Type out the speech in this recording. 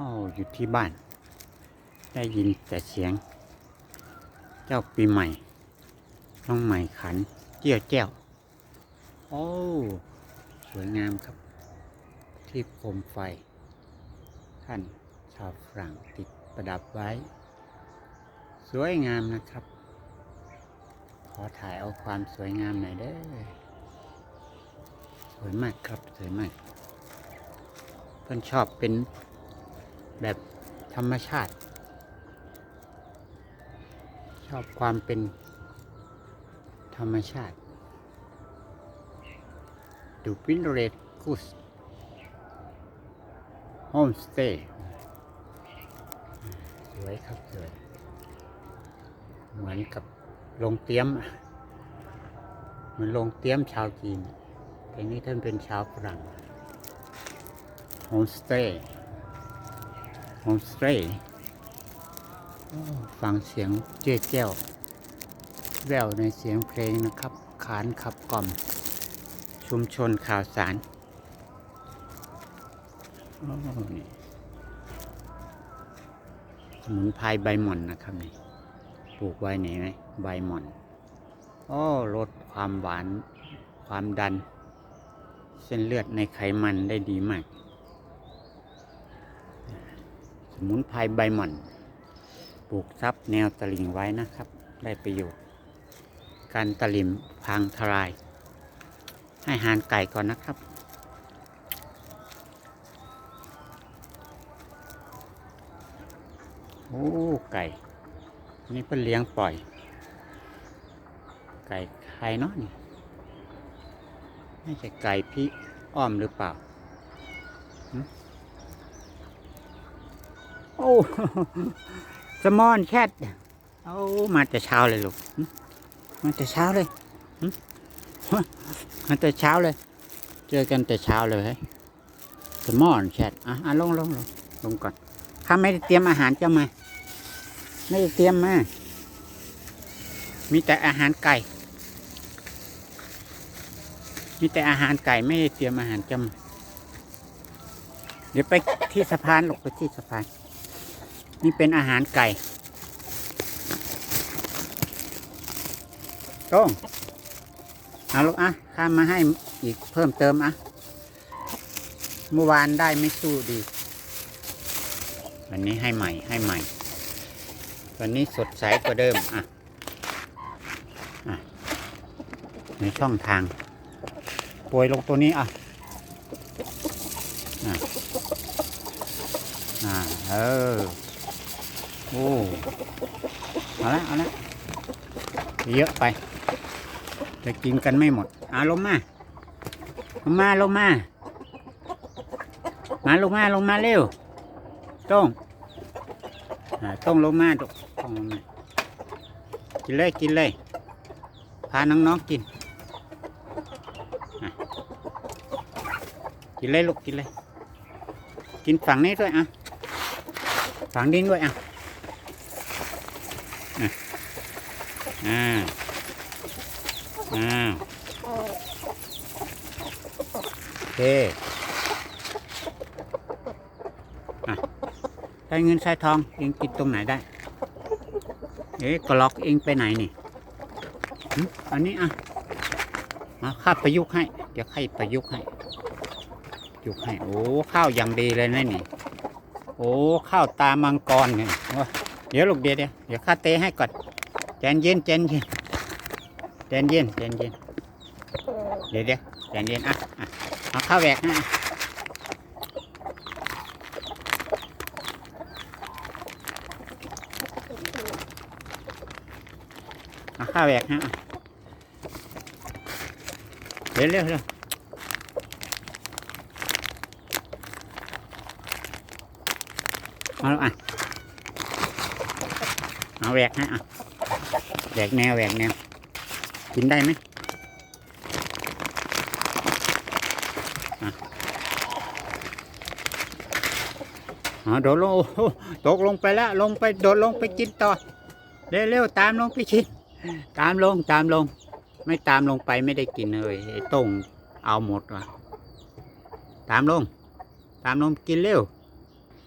อ้าวอยู่ที่บ้าน ได้ยินแต่เสียง เจ้าปีใหม่ น้องใหม่ขัน เจียวแจ้ว โอ้สวยงามครับ ที่โคมไฟ ท่านชาวฝรั่งติดประดับไว้ สวยงามนะครับ ขอถ่ายเอาความสวยงามหน่อยเด้อสวยมากครับสวยมากเพื่อนชอบเป็น แบบธรรมชาติ ชอบความเป็นธรรมชาติดูวินเรดกุสโฮมสเตย์สวยครับสวยเหมือนกับโรงเตรียมเหมือนโรงเตรียมชาวจีนแต่นี่ท่านเป็นชาวฝรั่งโฮมสเตย์ โฮมสเตย์ฟังเสียงเจ๊แจ้ว แววในเสียงเพลงนะครับ ขานขับกล่อม ชุมชนข่าวสารสมุนไพรใบหม่อนนะครับนี่ปลูกไว้ไหนไหมใบหม่อนอ้อลดความหวานความดัน เส้นเลือดในไขมันได้ดีมาก สมุนไพรใบหม่อน ปลูกซับแนวตลิ่งไว้นะครับ ได้ประโยชน์ การตลิ่มพังทลาย ให้หารไก่ก่อนนะครับโอ้ไก่ นี่เพิ่นเลี้ยงปล่อย ไก่ใครเนาะนี่ไม่ใช่ไก่พี่อ้อมหรือเปล่า โอ้สมอนแคทโอ้มาแต่เช้าเลยลูกมาแต่เช้าเลยมาแต่เช้าเลย เจอกันแต่เช้าเลยสมอนแคทอะอะลงลงลงลงก่อนข้าไม่ได้เตรียมอาหารเจ้ามา ไม่ได้เตรียมมา มีแต่อาหารไก่ มีแต่อาหารไก่ไม่ได้เตรียมอาหารจำเดี๋ยวไปที่สะพานหลกไปที่สะพาน นี่เป็นอาหารไก่ต้งเอาลูกอะข้ามมาให้อีกเพิ่มเติมอะเมื่อวานได้ไม่สู้ดี วันนี้ให้ใหม่ให้ใหม่ วันนี้สดใสกว่าเดิมอะอะ ในช่องทางโปรยลงตัวนี้อะอะอ่าเออ อ้เอาละเอาละเยอะไป จะกินกันไม่หมดอะลงมาลงมาลงมา มาลงมาลงมาเร็วต้องต้องลงมาต้องลงมากินเลยกินเลย พาน้องๆกินกินเลยลูกกินเลย กินฝั่งนี้ด้วยอะฝั่งนี้ด้วยอะ อ่าอ่าโอเคอะได้เงินใช้ทองเองกินตรงไหนได้ เอ๊ะกล็อกเองไปไหนนี่อันนี้อะมาข้าประยุกต์ให้ เดี๋ยวให้ประยุกต์ให้ยุกต์ให้ โอ้ ข้าวอย่างดีเลยนะนี่ โอ้ ข้าวตามังกรเนี่ยเดี๋ยวลูกเดี๋ยวเดี๋ยวเดี๋ยวข้าเตะให้ก่อน ใจเย็นใจเย็นใจเย็นใจเย็นเดี๋ยวเดี๋ยวใจเย็นอะอะเอาข้าวแหวกให้อะเอาข้าวแหวกให้อะเร็วเร็วเร็วเอาแล้วอะเอาแหวกให้อะ แหวกแนวแหวกแนว กินได้ไหมอะเอาโดดลงตกลงไปแล้วลงไปโดดลงไปกินต่อ เร็วๆตามลงไปกิน ตามลงตามลง ไม่ตามลงไปไม่ได้กินเลยไอ้ต้งเอาหมดว่ะตามลง ตามลงกินเร็ว